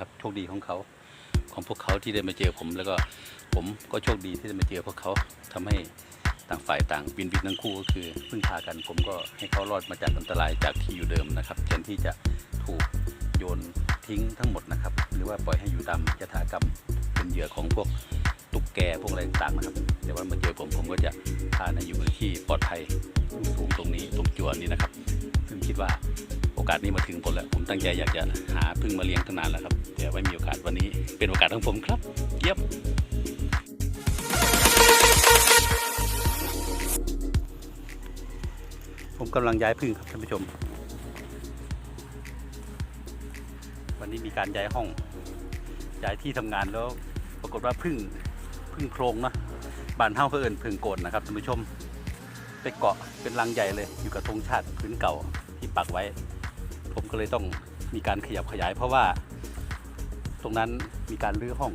นะครับโชคดีของเขาของพวกเขาที่ได้มาเจอผม แล้วก็ผมก็โชคดีที่ได้มาเจอพวกเขาทำให้ต่างฝ่ายต่างวินวินทั้งคู่ก็คือพึ่งพากันผมก็ให้เขารอดมาจากอันตรายจากที่อยู่เดิมนะครับแทนที่จะถูกโยนทิ้งทั้งหมดนะครับ หรือว่าปล่อยให้อยู่ตามยถากรรมเป็นเหยื่อของพวกตุ๊กแกพวกอะไรต่างๆนะครับแต่ว่ามาเจอผมผมก็จะพาในอยู่ที่ปลอดภัยสูงตรงนี้ตรงจั่วนี้นะครับ ซึ่งคิดว่า อกาสนี้มาถึงผมแล้ว ผมตั้งใจอยากจะหาพึ่งมาเลี้ยงตั้งนานแล้วครับแต่ไม่มีโอกาสวันนี้ เป็นโอกาสของผมครับ เยี่ยมผมกำลังย้ายพึ่งครับท่านผู้ชม วันนี้มีการย้ายห้อง ย้ายที่ทำงานแล้วปรากฏว่าพึ่งพึ่งโครงนะบานเท่าเพื่อนพึ่งโกนนะครับท่านผู้ชมไปเกาะเป็นรังใหญ่เลย อยู่กับธงชาติพื้นเก่าที่ปักไว้ ผมก็เลยต้องมีการขยับขยาย เพราะว่า ตรงนั้นมีการรื้อห้อง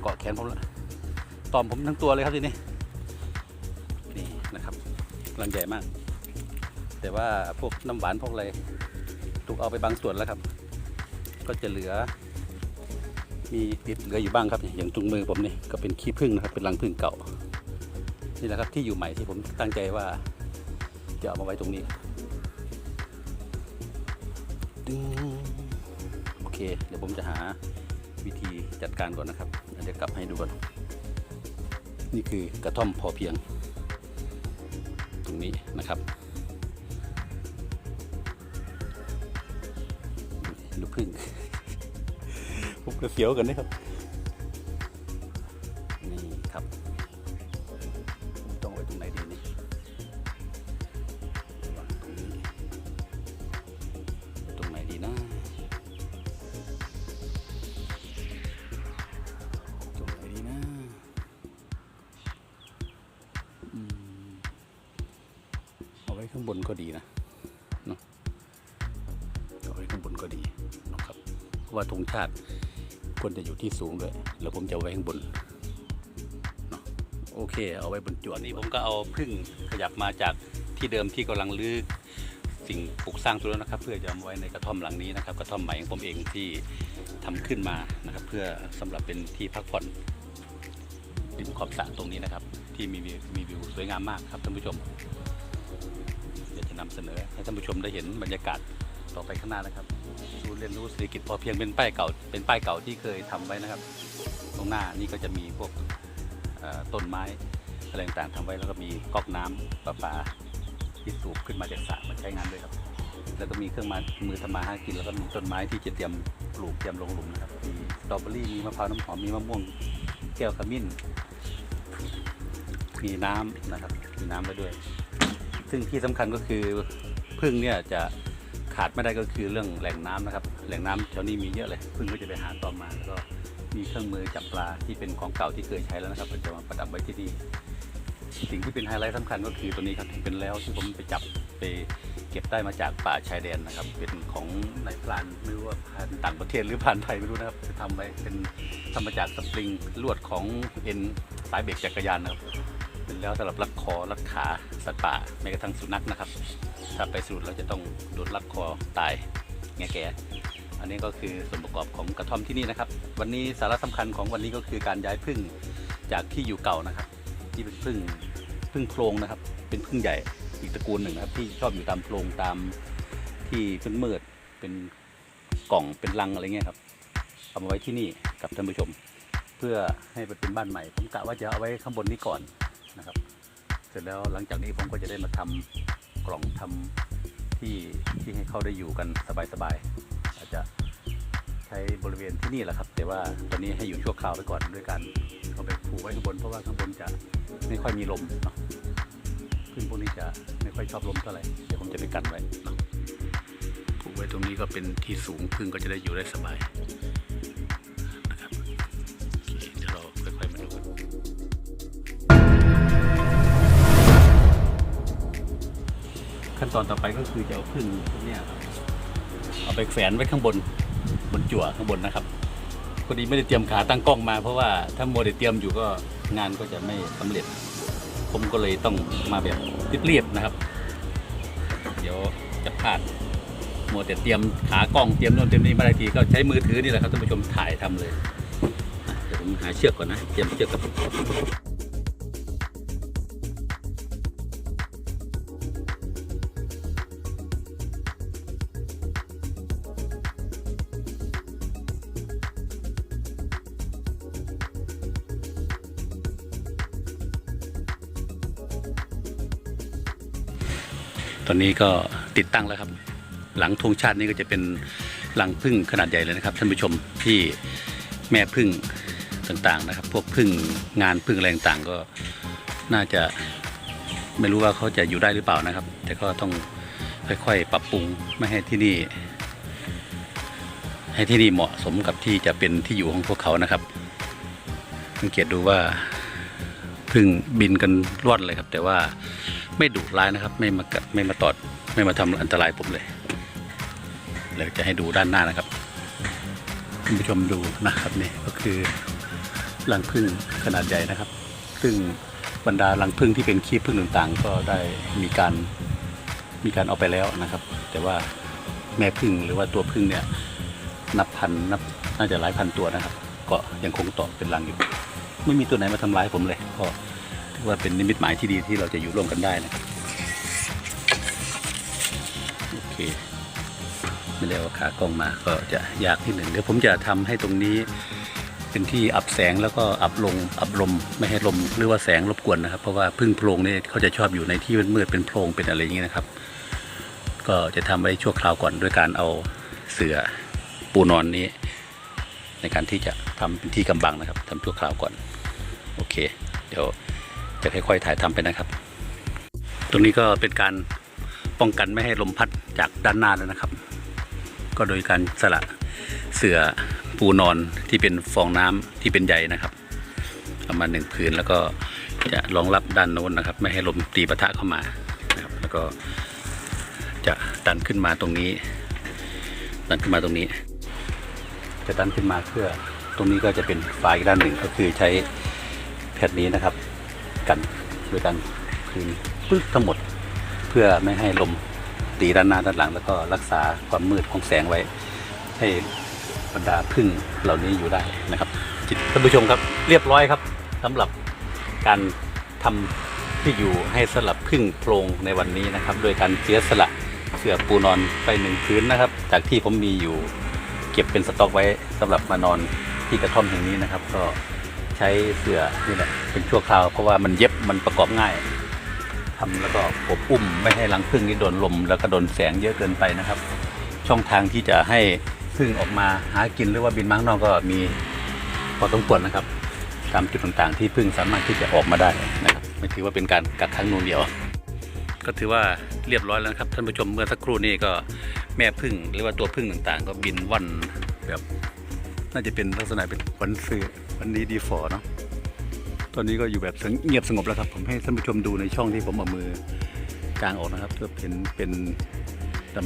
เกาะแขนผมละตอมผมทั้งตัวเลยครับทีนี้นี่นะครับรังใหญ่มาก แต่ว่าพวกน้ำหวานพวกอะไรถูกเอาไปบางส่วนแล้วครับ ก็จะเหลือ มีติดเหลืออยู่บ้างครับอย่างจุงมือผมนี่ก็เป็นขี้ผึ้งนะครับเป็นรังผึ้งเก่านี่แหละครับที่อยู่ใหม่ที่ผมตั้งใจว่าจะเอามาไว้ตรงนี้ึงโอเค เดี๋ยวผมจะหาวิธีจัดการก่อนนะครับเดี๋ยวกลับให้ดูก่อนนี่คือกระท่อมพอเพียง ตรงนี้นะครับดูพึ่งผมกระเสียวกันนะครับางบนก็ดีนะเนาะเอาไว้ข้างบนก็ดีนะครับ เพราะว่าธงชาติควรจะอยู่ที่สูงด้วยแล้วผมจะไว้ข้างบนเนอะโอเค เอาไว้บนจวนนี้ผมก็เอาพึ่งขยับมาจากที่เดิมที่กำลังลื้อสิ่งปลูกสร้างตัวนั้นนะครับ เพื่อจะเอาไว้ในกระท่อมหลังนี้นะครับ กระท่อมใหม่ของผมเองที่ทำขึ้นมานะครับ เพื่อสำหรับเป็นที่พักผ่อนริมขอบสระตรงนี้นะครับ ที่มีวิวมีวิวสวยงามมากครับท่านผู้ชม จะนำเสนอให้ท่านผู้ชมได้เห็นบรรยากาศต่อไปข้างหน้านะครับศูนย์เรียนรู้เศรษฐกิจพอเพียงเป็นป้ายเก่า เป็นป้ายเก่าที่เคยทำไว้นะครับ ตรงหน้านี่ก็จะมีพวกต้นไม้อะไรต่างๆทำไว้แล้วก็มีก๊อกน้ำประปาที่สูบขึ้นมาจากสระมาใช้งานด้วยครับ แล้วก็มีเครื่องมามือทำมาหากินแล้วก็มีต้นไม้ที่จะเตรียมปลูกเตรียมลงหลุมนะครับมีสตรอเบอรี่มีมะพร้าวน้ำหอมมีมะม่วงแก้วขมิ้นมีน้ำนะครับมีน้ำไว้ด้วย ซึ่งที่สำคัญก็คือพึ่งเนี่ยจะขาดไม่ได้ก็คือเรื่องแหล่งน้ำนะครับ แหล่งน้ำแถวนี้มีเยอะเลยพึ่งก็จะไปหาต่อมาแล้วก็มีเครื่องมือจับปลาที่เป็นของเก่าที่เคยใช้แล้วนะครับจะมาประดับไว้ที่นี่สิ่งที่เป็นไฮไลท์สำคัญก็คือตัวนี้ครับที่เป็นแล้วที่ผมไปจับไปเก็บได้มาจากป่าชายแดนนะครับ เป็นของนายพรานไม่รู้ว่าพันต่างประเทศหรือพันไทยไม่รู้นะครับจะทำไว้เป็นทำมาจากสปริงลวดของเอ็นสายเบรกจักรยานนะครับ เป็นแล้วสำหรับรัดคอรัดขาสัตว์ป่าแม้กระทั่งสุนัขนะครับ ถ้าไปสูดเราจะต้องโดนรัดคอตายแงแก่อันนี้ก็คือส่วนประกอบของกระท่อมที่นี่นะครับ วันนี้สาระสำคัญของวันนี้ก็คือการย้ายพึ่งจากที่อยู่เก่านะครับ ที่เป็นพึ่งพึ่งโพรงนะครับ เป็นพึ่งใหญ่อีกตระกูลหนึ่งนะครับ ที่ชอบอยู่ตามโพรงตามที่เป็นมืดเป็นกล่องเป็นรังอะไรเงี้ยครับเอามาไว้ที่นี่กับท่านผู้ชม เพื่อให้เป็นบ้านใหม่ผมกะว่าจะเอาไว้ข้างบนนี้ก่อน นะครับ เสร็จแล้วหลังจากนี้ผมก็จะได้มาทำกล่องทำที่ที่ให้เขาได้อยู่กันสบายๆอาจจะใช้บริเวณที่นี่แหละครับ แต่ว่าตอนนี้ให้อยู่ชั่วคราวไปก่อนด้วยการเอาไปผูกไว้ข้างบนเพราะว่าข้างบนจะไม่ค่อยมีลมเนาะพึ่งพวกนี้จะไม่ค่อยชอบลมเท่าไหร่เดี๋ยวผมจะไปกันไว้ผูกไว้ตรงนี้ก็เป็นที่สูงพึ่งก็จะได้อยู่ได้สบาย นตอนต่อไปก็คือจะเอาพึ่งพวกเนี้ยครับเอาไปแขวนไว้ข้างบนบนจั่วข้างบนนะครับพอดีไม่ได้เตรียมขาตั้งกล้องมา เพราะว่าถ้าโมได้เตรียมอยู่ก็งานก็จะไม่สำเร็จ ผมก็เลยต้องมาแบบเรียบๆนะครับ เดี๋ยวจะพลาดโมัวแต่เตรียมขากล้องเตรียมโน่นเตรียมนี่มาได้ทีก็ใช้มือถือนี่แหละครับท่านผู้ชมถ่ายทำเลยเดี๋ยวผมหาเชือกก่อนนะเตรียมเชือกกับ ตอนนี้ก็ติดตั้งแล้วครับ หลังธงชาตินี้ก็จะเป็นหลังพึ่งขนาดใหญ่เลยนะครับท่านผู้ชมที่แม่พึ่งต่างๆนะครับ พวกพึ่งงานพึ่งอะไรต่างก็น่าจะไม่รู้ว่าเขาจะอยู่ได้หรือเปล่านะครับ แต่ก็ต้องค่อยๆปรับปรุงไม่ให้ที่นี่ ให้ที่นี่เหมาะสมกับที่จะเป็นที่อยู่ของพวกเขานะครับสังเกตดูว่าพึ่งบินกันร่อนเลยครับ แต่ว่า ไม่ดุร้ายนะครับ ไม่มากัดไม่มาตอด ไม่มาทำอันตรายผมเลยเดี๋ยวจะให้ดูด้านหน้านะครับคุณผู้ชมดูนะครับนี่ก็คือรังผึ้งขนาดใหญ่นะครับ ซึ่งบรรดารังผึ้งที่เป็นขี้ผึ้งต่างๆ ก็ได้มีการมีการเอาไปแล้วนะครับ แต่ว่าแม่ผึ้งหรือว่าตัวผึ้งเนี่ยนับพันนับน่าจะหลายพันตัวนะครับ ก็ยังคงต่อเป็นรังอยู่ ไม่มีตัวไหนมาทำร้ายผมเลยก็ ถือว่าเป็นนิมิตหมายที่ดีที่เราจะอยู่ร่วมกันได้นะครับโอเคไม่ได้เอาขากล้องมาก็จะยากที่หนึ่งเดี๋ยวผมจะทำให้ตรงนี้เป็นที่อับแสงแล้วก็อับลงอับลมไม่ให้ลมหรือว่าแสงรบกวนนะครับ เพราะว่าพึ่งโพรงนี่เขาจะชอบอยู่ในที่มืดเป็นโพรงเป็นอะไรอย่างนี้นะครับ ก็จะทำไว้ชั่วคราวก่อนด้วยการเอาเสื่อปูนอนนี้ ในการที่จะทำเป็นที่กำบังนะครับทำชั่วคราวก่อน โอเค เดี๋ยว จะค่อยๆถ่ายทำไปนะครับ ตรงนี้ก็เป็นการป้องกันไม่ให้ลมพัดจากด้านหน้าแล้วนะครับ ก็โดยการสละเสื่อปูนอนที่เป็นฟองน้ำที่เป็นใยนะครับเอามาณหนึ่งพื้นแล้วก็จะรองรับด้านโน้นนะครับ ไม่ให้ลมตีปะทะเข้ามานะครับ แล้วก็จะดันขึ้นมาตรงนี้ ดันขึ้นมาตรงนี้ จะดันขึ้นมาเพื่อ ตรงนี้ก็จะเป็นฝาอีกด้านหนึ่งก็คือใช้แผ่นนี้นะครับ กันโดยการคืนปึ๊กทั้งหมด เพื่อไม่ให้ลมตีด้านหน้าด้านหลัง แล้วก็รักษาความมืดของแสงไว้ ให้บรรดาพึ่งเหล่านี้อยู่ได้นะครับท่านผู้ชมครับเรียบร้อยครับสำหรับการทำที่อยู่ให้สลับพึ่งโพรงในวันนี้นะครับ โดยการเสียสละเสื่อปูนอนไปหนึ่งพื้นนะครับ จากที่ผมมีอยู่เก็บเป็นสต็อกไว้สำหรับมานอนที่กระท่อมแห่งนี้นะครับ ก็ ใช้เสื่อนี่แหละเป็นชั่วคราวเพราะว่ามันเย็บมันประกอบง่ายทำแล้วก็อบอุ้มไม่ให้รังผึ้งนี่โดนลม แล้วก็โดนแสงเยอะเกินไปนะครับ ช่องทางที่จะให้ผึ้งออกมาหากินหรือว่าบินมาข้างนอกก็มีพอสมควรนะครับ ตามจุดต่างๆ ที่ผึ้งสามารถที่จะออกมาได้นะครับไม่ถือว่าเป็นการกักขังนูนเดียว ก็ถือว่าเรียบร้อยแล้วครับท่านผู้ชมเมื่อสักครู่นี้ก็แม่ผึ้งหรือว่าตัวผึ้งต่างๆ ก็บินว่อนแบบ น่าจะเป็นลักษณะเป็นวันซื้อวันนี้ดีฟอเนาะตอนนี้ก็อยู่แบบเงียบสงบแล้วครับ ผมให้ท่านผู้ชมดูในช่องที่ผมเอามือกลางออกนะครับเพื่อเห็นเป็น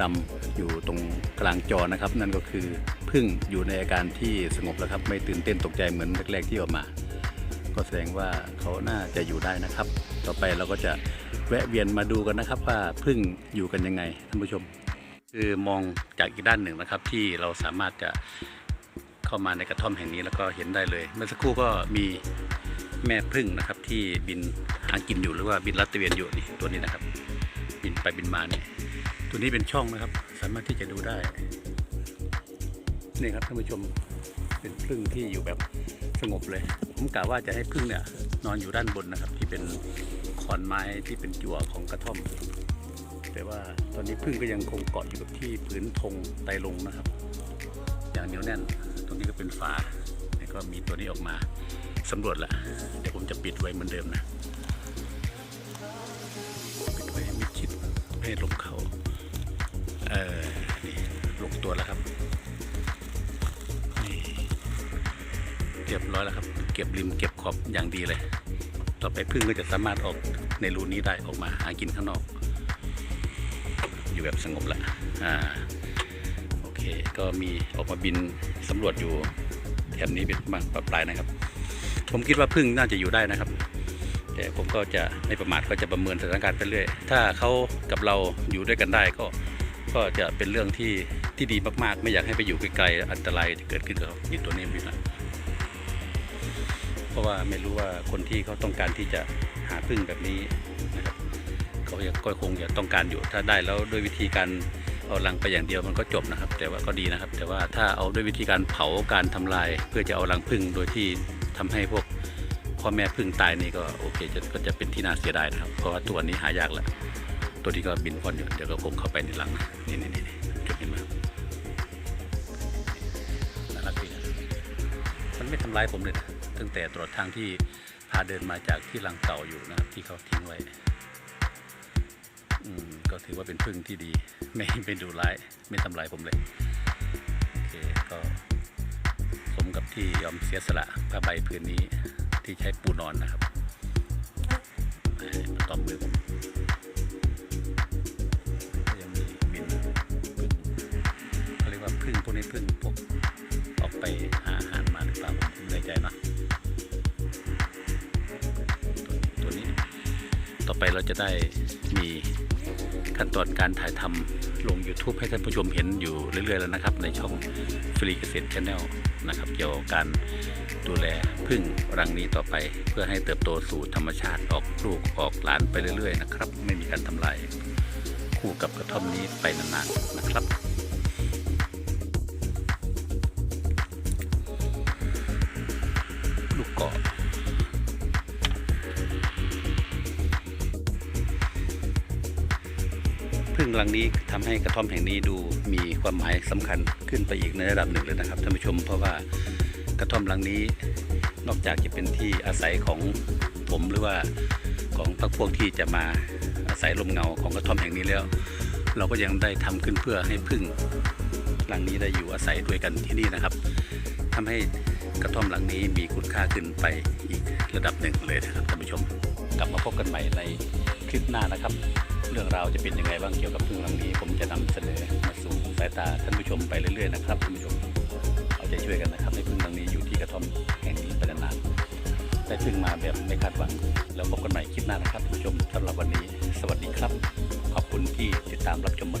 ดำๆอยู่ตรงกลางจอนะครับ นั่นก็คือพึ่งอยู่ในอาการที่สงบแล้วครับ ไม่ตื่นเต้นตกใจเหมือนแรกๆที่ออกมา ก็แสดงว่าเขาน่าจะอยู่ได้นะครับ ต่อไปเราก็จะแวะเวียนมาดูกันนะครับ ว่าพึ่งอยู่กันยังไงท่านผู้ชม คือมองจากอีกด้านหนึ่งนะครับที่เราสามารถจะ เข้ามาในกระท่อมแห่งนี้แล้วก็เห็นได้เลย เมื่อสักครู่ก็มีแม่พึ่งนะครับที่บินหากินอยู่หรือว่าบินลัดตระเวนอยู่นี่ตัวนี้นะครับ บินไปบินมานี่ตัวนี้เป็นช่องนะครับ สามารถที่จะดูได้นี่ครับท่านผู้ชมเป็นพึ่งที่อยู่แบบสงบเลย ผมกะว่าจะให้พึ่งเนี่ย นอนอยู่ด้านบนนะครับ ที่เป็นขอนไม้ที่เป็นจั่วของกระท่อม แต่ว่าตอนนี้พึ่งก็ยังคงเกาะอยู่กับที่ผืนธงไตลงนะครับ อย่างเหนียวแน่น นี้ก็เป็นฝาแล้วก็มีตัวนี้ออกมาสำรวจละเดี๋ยวผมจะปิดไว้เหมือนเดิมนะปิดไว้ให้มิดชิดไม่ให้ลมเขาเออนี่ลงตัวแล้วครับนี่เรียบร้อยแล้วครับ เก็บริมเก็บขอบอย่างดีเลย ต่อไปพึ่งก็จะสามารถออกในรูนี้ได้ออกมาหากินข้างนอก อยู่แบบสงบละอ่า คก็มีออกมาบินสำรวจอยู่แถบนี้เป็นบางปลปลายนะครับ ผมคิดว่าพึ่งน่าจะอยู่ได้นะครับ แต่ผมก็จะไม่ประมาทก็จะประเมินสถานการณ์ไปเรื่อย ถ้าเขากับเราอยู่ด้วยกันได้ก็ก็จะเป็นเรื่องที่ที่ดีมากๆ ไม่อยากให้ไปอยู่ไกลๆอันตรายจะเกิดขึ้นกับเขาอย่ตัวนี้พี่นะเพราะว่าไม่รู้ว่าคนที่เขาต้องการที่จะหาพึ่งแบบนี้นะครับเขาก็คงจะต้องการอยู่ถ้าได้แล้วด้วยวิธีการ เอารังไปอย่างเดียวมันก็จบนะครับ แต่ว่าก็ดีนะครับ แต่ว่าถ้าเอาด้วยวิธีการเผาการทำลาย เพื่อจะเอารังพึ่งโดยที่ทำให้พวกพ่อแม่พึ่งตายนี่ก็โอเคจะก็จะเป็นที่น่าเสียดายนะครับ เพราะว่าตัวนี้หายากแล้วตัวที่ก็บินพ่นอยู่เดี๋ยวก็คงเข้าไปในรังนี่นี่นี่จุดเห็นไหมครับน่ารักดีนะมันไม่ทำร้ายผมเลยนะตั้งแต่ตลอดทางที่พาเดินมาจากที่รังเก่าอยู่นะครับที่เขาทิ้งไว้ อืมก็ถือว่าเป็นพึ่งที่ดี ไม่ไม่ดูร้าย ไม่ทำร้ายผมเลย โอเค ก็สมกับที่ยอมเสียสละผ้าใบผืนนี้ที่ใช้ปูนอนนะครับต่อมมือผมก็ยังมีบินพึ่งเขาเรียกว่าพึ่งพวกนี้พึ่งพวกออกไปหาอาหารมาหรือเปล่าผมไม่แน่ใจนะตตัวนี้ต่อไปเราจะได้มี ขั้นตอนการถ่ายทำลง YouTube ให้ท่านผู้ชมเห็นอยู่เรื่อยๆแล้วนะครับ ในช่องฟรีเกษตรชาแนลนะครับเกี่ยวกับการดูแลพึ่งรังนี้ต่อไป เพื่อให้เติบโตสู่ธรรมชาติออกลูกออกหลานไปเรื่อยๆนะครับ ไม่มีการทำลายคู่กับกระท่อมนี้ไปนานๆนะครับ พึ่งรังนี้ทำให้กระท่อมแห่งนี้ดูมีความหมายสำคัญขึ้นไปอีกในระดับหนึ่งเลยนะครับท่านผู้ชมเพราะว่ากระท่อมรังนี้นอกจากจะเป็นที่อาศัยของผมหรือว่าของพรรคพวกที่จะมาอาศัยลมเงาของกระท่อมแห่งนี้แล้ว เราก็ยังได้ทำขึ้นเพื่อให้พึ่งหลังนี้ได้อยู่อาศัยด้วยกันที่นี่นะครับทำให้กระท่อมหลังนี้มีคุณค่าขึ้นไปอีกระดับหนึ่งเลยนะครับท่านผู้ชม กลับมาพบกันใหม่ในคลิปหน้านะครับ เรื่องราวจะเป็นยังไงบ้างเกี่ยวกับพึ่งหลังนี้ ผมจะนำเสนอมาสู่สายตาท่านผู้ชมไปเรื่อยๆนะครับท่านผู้ชมเอาใจช่วยกันนะครับให้พึ่งหลังนี้อยู่ที่กระท่อมแห่งนี้ไปนานๆได้พึ่งมาแบบไม่คาดหวังแล้วพบกันใหม่คลิปหน้านะครับท่านผู้ชมสำหรับวันนี้ สวัสดีครับ ขอบคุณที่ติดตามรับชมมา